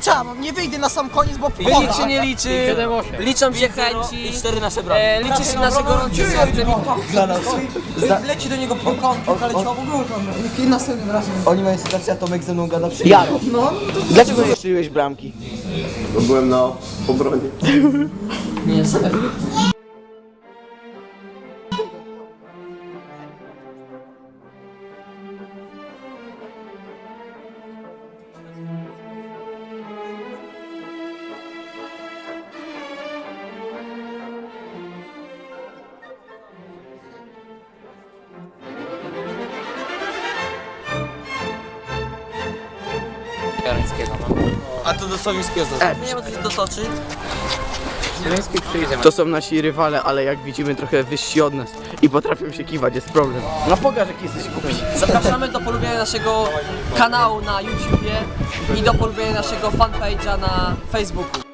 co ja mam, nie wyjdę na sam koniec, bo Wynik się nie liczy, liczą się chęci, I cztery nasze bramy. e, liczy się nasze gorące serce. Leci do niego prokątnik, ale ciągle był tam. Następnym razem. Oni mają sytuację, a Tomek ze mną gada przy... Jaro. Dlaczego nie strzeliłeś bramki? Bo byłem na obronie. Nie, A to do Sowińskiego. Nie ma coś dotoczy. To są nasi rywale, ale jak widzimy trochę wyżsi od nas i potrafią się kiwać, jest problem. No pokaż jaki jesteś głupi. Zapraszamy do polubienia naszego kanału na YouTubie i do polubienia naszego fanpage'a na Facebooku.